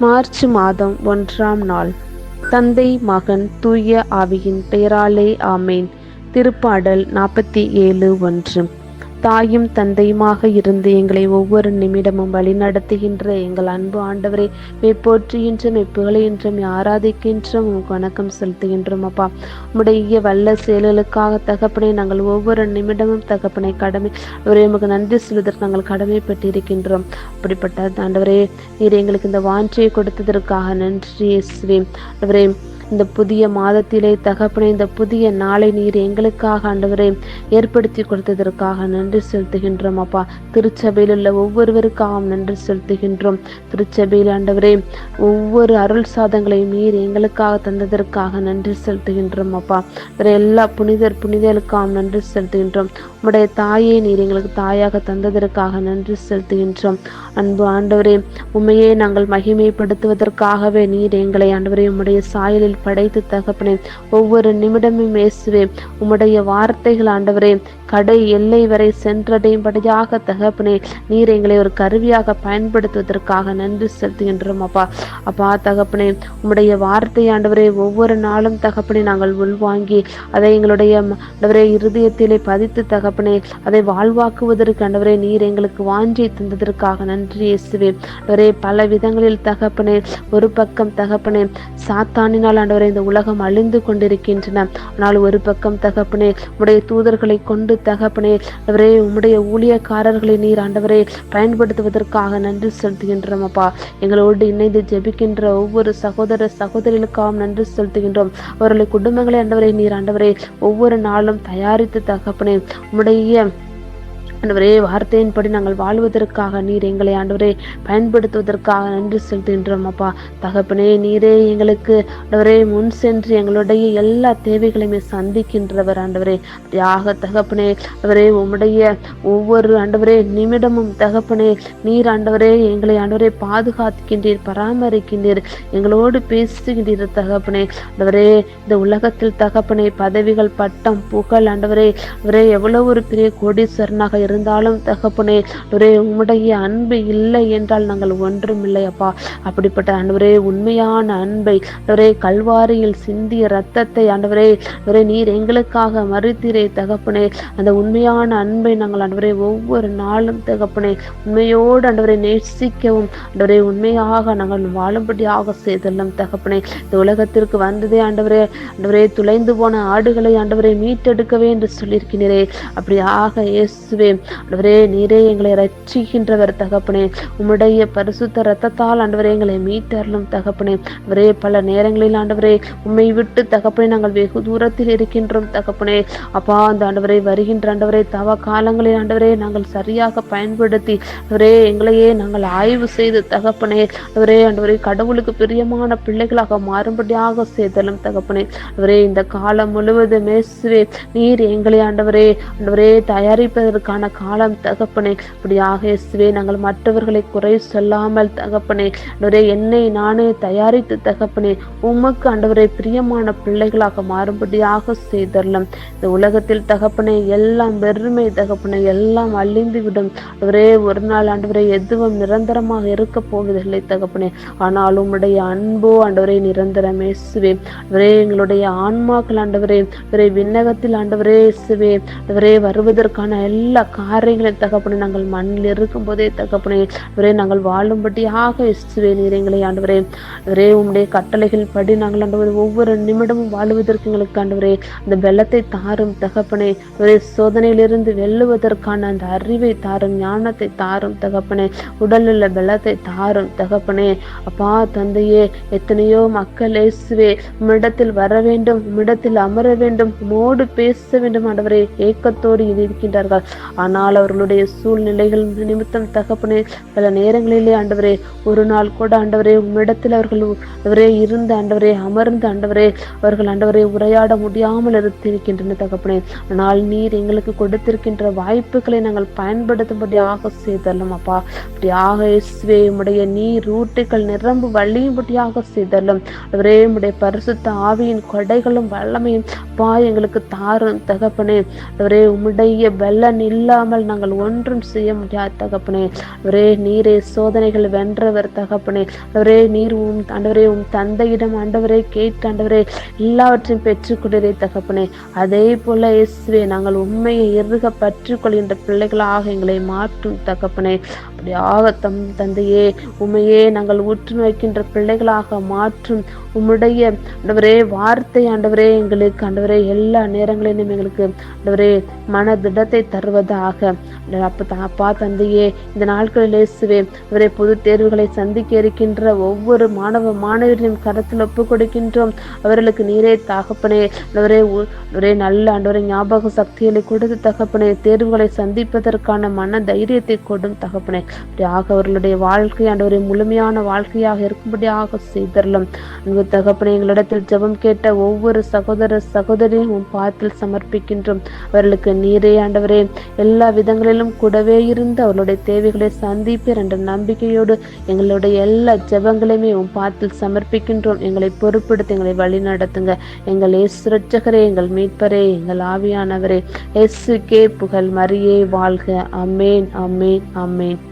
March மாதம் ஒன்றாம் நாள். தந்தை மகன் தூய ஆவியின் பெயராலே ஆமேன். திருப்பாடல் நாற்பத்தி ஏழு ஒன்று. தாயும் தந்தையுமாக இருந்து எங்களை ஒவ்வொரு நிமிடமும் வழிநடத்துகின்ற எங்கள் அன்பு ஆண்டவரை மெய்ப்போற்றுகின்ற மெப்புகளைகின்றும் ஆராதிக்கின்றோம் உமக்கு வணக்கம் செலுத்துகின்றோம் அப்பா. உடைய வல்ல செயல்களுக்காக தகப்பனை நாங்கள் ஒவ்வொரு நிமிடமும் தகப்பனை கடமை. அவரே உமக்கு நன்றி செலுவதற்கு நாங்கள் கடமைப்பட்டிருக்கின்றோம். அப்படிப்பட்ட ஆண்டவரே நீர் எங்களுக்கு இந்த வாஞ்சியை கொடுத்ததற்காக நன்றி இயேசுவே. ஆண்டவரே இந்த புதிய மாதத்திலே தகப்பனே இந்த புதிய நாளை நீர் எங்களுக்காக ஆண்டவரை ஏற்படுத்தி கொடுத்ததற்காக நன்றி செலுத்துகின்றோம் அப்பா. திருச்சபையில் உள்ள ஒவ்வொருவருக்காகவும் நன்றி செலுத்துகின்றோம். திருச்சபையில் ஆண்டவரே ஒவ்வொரு அருள் சாதங்களையும் நீர் எங்களுக்காக தந்ததற்காக நன்றி செலுத்துகின்றோம் அப்பா. வேற எல்லா புனிதர் புனிதர்களுக்காகவும் நன்றி செலுத்துகின்றோம். உம்முடைய தாயை நீர் எங்களுக்கு தாயாக தந்ததற்காக நன்றி செலுத்துகின்றோம். அன்பு ஆண்டவரே உண்மையே நாங்கள் மகிமைப்படுத்துவதற்காகவே நீர் எங்களை ஆண்டவரே உம்முடைய சாயலில் படைத்து தகப்பனே ஒவ்வொரு நிமிடமும் இயேசுவே உம்முடைய வார்த்தைகள் ஆண்டவரே கடை எல்லை வரை சென்றடையும்படியாக தகப்பனே நீர் எங்களை ஒரு கருவியாக பயன்படுத்துவதற்காக நன்றி செலுத்துகின்றோம் அப்பா. அப்பா தகப்பனே உம்முடைய வார்த்தை ஆண்டவரே ஒவ்வொரு நாளும் தகப்பனை நாங்கள் உள்வாங்கி அதை எங்களுடைய ஆண்டவரே இருதயத்திலே பதித்து தகப்பனே அதை வாழ்வாக்குவதற்கு ஆண்டவரே நீர் எங்களுக்கு வாஞ்சி தந்ததற்காக நன்றி இயேசுவே. ஆண்டவரே பல விதங்களில் தகப்பனே ஒரு பக்கம் தகப்பனே சாத்தானினால் ஆண்டவரே இந்த உலகம் அழிந்து கொண்டிருக்கின்றன. ஆனால் ஒரு பக்கம் தகப்பனே உடைய தூதர்களை கொண்டு தகப்பனே அவரே உம்முடைய ஊழியக்காரர்களை நீர் ஆண்டவரே பயன்படுத்துவதற்காக நன்றி செலுத்துகின்றோம் அப்பா எங்களோடு இணைந்து ஜெபிக்கின்ற ஒவ்வொரு சகோதர சகோதரிகளுக்காகவும் நன்றி செலுத்துகின்றோம். அவர்களை குடும்பங்களை ஆண்டவரே நீர் ஆண்டவரே ஒவ்வொரு நாளும் தயாரித்து தகப்பனே உம்முடைய ஆண்டவரே வார்த்தையின்படி நாங்கள் வாழ்வதற்காக நீர் எங்களை ஆண்டவரே பயன்படுத்துவதற்காக நன்றி செலுத்துகின்றோம் அப்பா. தகப்பனே நீரே எங்களுக்கு ஆண்டவரே முன் சென்று எங்களுடைய எல்லா தேவைகளையுமே சந்திக்கின்றவர் ஆண்டவரே. யாக தகப்பனே ஆண்டவரே உம்முடைய ஒவ்வொரு ஆண்டவரே நிமிடமும் தகப்பனே நீர் ஆண்டவரே எங்களை ஆண்டவரே பாதுகாத்துக்கின்றீர் பராமரிக்கின்றீர் எங்களோடு பேசுகின்றீர் தகப்பனே. ஆண்டவரே இந்த உலகத்தில் தகப்பனே பதவிகள் பட்டம் புகழ் ஆண்டவரே அவரே எவ்வளவு ஒரு பெரிய கோடீஸ்வரனாக இருந்தாலும் தகப்பனே ஒரே உம்முடைய அன்பு இல்லை என்றால் நாங்கள் ஒன்றும் இல்லை அப்பா. அப்படிப்பட்ட அன்பரே உண்மையான அன்பை ஒரே கல்வாரியில் சிந்திய ரத்தத்தை ஆண்டவரே ஒரே நீர் எங்களுக்காக மறுத்தீரே தகப்பனே. அந்த உண்மையான அன்பை நாங்கள் அன்றுவரே ஒவ்வொரு நாளும் தகப்பனே உண்மையோடு அன்றுவரை நேசிக்கவும் ஆண்டவரே உண்மையாக நாங்கள் வாழும்படியாக செய்தெல்லாம் தகப்பனே. இந்த உலகத்திற்கு வந்ததே ஆண்டவரே ஆண்டவரே துளைந்து போன ஆடுகளை ஆண்டவரை மீட்டெடுக்கவே என்று சொல்லியிருக்கிறீரே. அப்படியாக இயேசுவே ஆண்டவரே நீரே எங்களை ரட்சிக்கின்றவர் தகப்பனே. உம்முடைய பரிசுத்த ரத்தத்தால் ஆண்டவரே எங்களை மீட்டரலும் தகப்பனே. அவரே பல நேரங்களில் ஆண்டவரே உம்மை விட்டு தகப்பனே நாங்கள் வெகு தூரத்தில் இருக்கின்றோம் தகப்பனே. அப்பா அந்த ஆண்டவரை வருகின்ற ஆண்டவரை தவ காலங்களில் ஆண்டவரே நாங்கள் சரியாக பயன்படுத்தி அவரே எங்களையே நாங்கள் ஆய்வு செய்து தகப்பனே. அவரே ஆண்டவரே கடவுளுக்கு பிரியமான பிள்ளைகளாக மாறும்படியாக செய்தலும் தகப்பனே. அவரே இந்த காலம் முழுவதுமே நீர் எங்களை ஆண்டவரே ஆண்டவரே தயாரிப்பதற்கான காலம் தகப்பனே. அப்படியாக இயேசுவே நாங்கள் மற்றவர்களை குறை சொல்லாமல் தகப்பனே. ஆண்டவரே என்னை நானே தயாரித்து தகப்பனே. உமக்கு ஆண்டவரை பிரியமான பிள்ளைகளாக மாறும்படியாக செய்தரலாம். இந்த உலகத்தில் தகப்பனே எல்லாம் வெறுமை தகப்பனை எல்லாம் அழிந்து விடும் ஒரு நாள் ஆண்டவரை எதுவும் நிரந்தரமாக இருக்க போவதில்லை தகப்பனே. ஆனால் உம்முடைய அன்போ ஆண்டவரே நிரந்தரம் இயேசுவே. ஒரே எங்களுடைய ஆன்மாக்கள் ஆண்டவரே ஆண்டவரே விண்ணகத்தில் ஆண்டவரே இயேசுவே. அவரே வருவதற்கான எல்லா காரியங்களை தகப்பனை நாங்கள் மண்ணில் இருக்கும் போதே தகப்பனே நாங்கள் வாழும்படியாக இயேசுவே நீர் ஆண்டவரே. ஆண்டவரே உம்முடைய கட்டளைகள் படி நாங்கள் ஆண்டவரே ஒவ்வொரு நிமிடமும் வாழுவதற்கு எங்களுக்கு ஆண்டவரே அந்த வெள்ளத்தை தாரும் தகப்பனே ஒரே சோதனையிலிருந்து வெல்லுவதற்கான அந்த அறிவை தாரும் ஞானத்தை தாரும் தகப்பனே உடலில் வெள்ளத்தை தாரும் தகப்பனே. அப்பா தந்தையே எத்தனையோ மக்கள் இயேசுவே உம்மிடத்தில் வர வேண்டும் உம்மிடத்தில் அமர வேண்டும் உமோடு பேச வேண்டும் ஆண்டவரே ஏக்கத்தோடு இருக்கின்றார்கள். ஆனால் அவர்களுடைய சூழ்நிலைகள் நிமித்தம் தகப்பனே பல நேரங்களிலே ஆண்டவரே ஒரு நாள் கூட ஆண்டவரே உம்மிடத்தில் அவர்கள் அவரே இருந்து ஆண்டவரே அமர்ந்து ஆண்டவரே அவர்கள் ஆண்டவரை உரையாட முடியாமல் இருந்திருக்கின்றன தகப்பனே. ஆனால் நீர் எங்களுக்கு கொடுத்திருக்கின்ற வாய்ப்புகளை நாங்கள் பயன்படுத்தும்படியாக செய்தரலாம் அப்பா. அப்படியாக இயேசுவே உம்முடைய நீர் ரூட்டுகள் நிரம்பு வழியும்படியாக செய்தல்லும் அவரே உம்முடைய பரிசுத்த ஆவியின் கொடைகளும் வல்லமையும் அப்பா எங்களுக்கு தாரும் தகப்பனே. அவரே உம்முடைய வெள்ளன் இல்லா இல்லாமல் நாங்கள் ஒன்றும் செய்ய முடியாது தகப்பனே. ஒரே நீரே சோதனைகள் வென்றவர் தகப்பனே. ஒரே நீர் உம் ஆண்டவரே உன் தந்தையிடம் ஆண்டவரே கேட்டு ஆண்டவரே எல்லாவற்றையும் பெற்றுக்கொண்டதே தகப்பனே. அதே போல இயேசுவே நாங்கள் உண்மையை இறுக பற்றிக்கொள்கின்ற பிள்ளைகளாக எங்களை மாற்றும் தகப்பனே. அப்படியாக தம் தந்தையே உண்மையே நாங்கள் உற்று நோக்கின்ற பிள்ளைகளாக மாற்றும். உம்முடைய ஆண்டவரே வார்த்தை ஆண்டவரே எங்களுக்கு ஆண்டவரே எல்லா நேரங்களிலும் எங்களுக்கு ஆண்டவரே மனதிடத்தை தருவதா அப்ப அப்பா தந்தையே இந்த நாட்களில் இயேசுவே இவரை பொது தேர்வுகளை சந்திக்க இருக்கின்ற ஒவ்வொரு மாணவ மாணவர்களையும் கருத்தில் ஒப்பு கொடுக்கின்றோம். அவர்களுக்கு நீரே தகப்பனே ஒரே ஒரே நல்ல அன்றவரை ஞாபக சக்திகளை கொடுத்து தகப்பனே தேர்வுகளை சந்திப்பதற்கான மன தைரியத்தை கொடும் தகப்பனே. அப்படியாக அவர்களுடைய வாழ்க்கை ஆண்டவரை முழுமையான வாழ்க்கையாக இருக்கும்படியாக செய்தரலும். அன்பு தகப்பனே எங்களிடத்தில் ஜெபம் கேட்ட ஒவ்வொரு சகோதர சகோதரியும் பார்த்து பாத்தில் சமர்ப்பிக்கின்றோம். அவர்களுக்கு நீரே ஆண்டவரே எல்லா எல்லா விதங்களிலும் கூடவே இருந்து அவர்களுடைய தேவைகளை சந்திப்பீர் என்ற நம்பிக்கையோடு எங்களுடைய எல்லா ஜபங்களையுமே உன் பாத்தில் சமர்ப்பிக்கின்றோம். எங்களை பொறுப்படுத்தி எங்களை வழி நடத்துங்க. எங்கள் ஏசுரட்சகரே எங்கள் மீட்பரே எங்கள் ஆவியானவரே. எஸ் கே புகழ் மரியே வாழ்க. அமேன் அமேன் அமேன்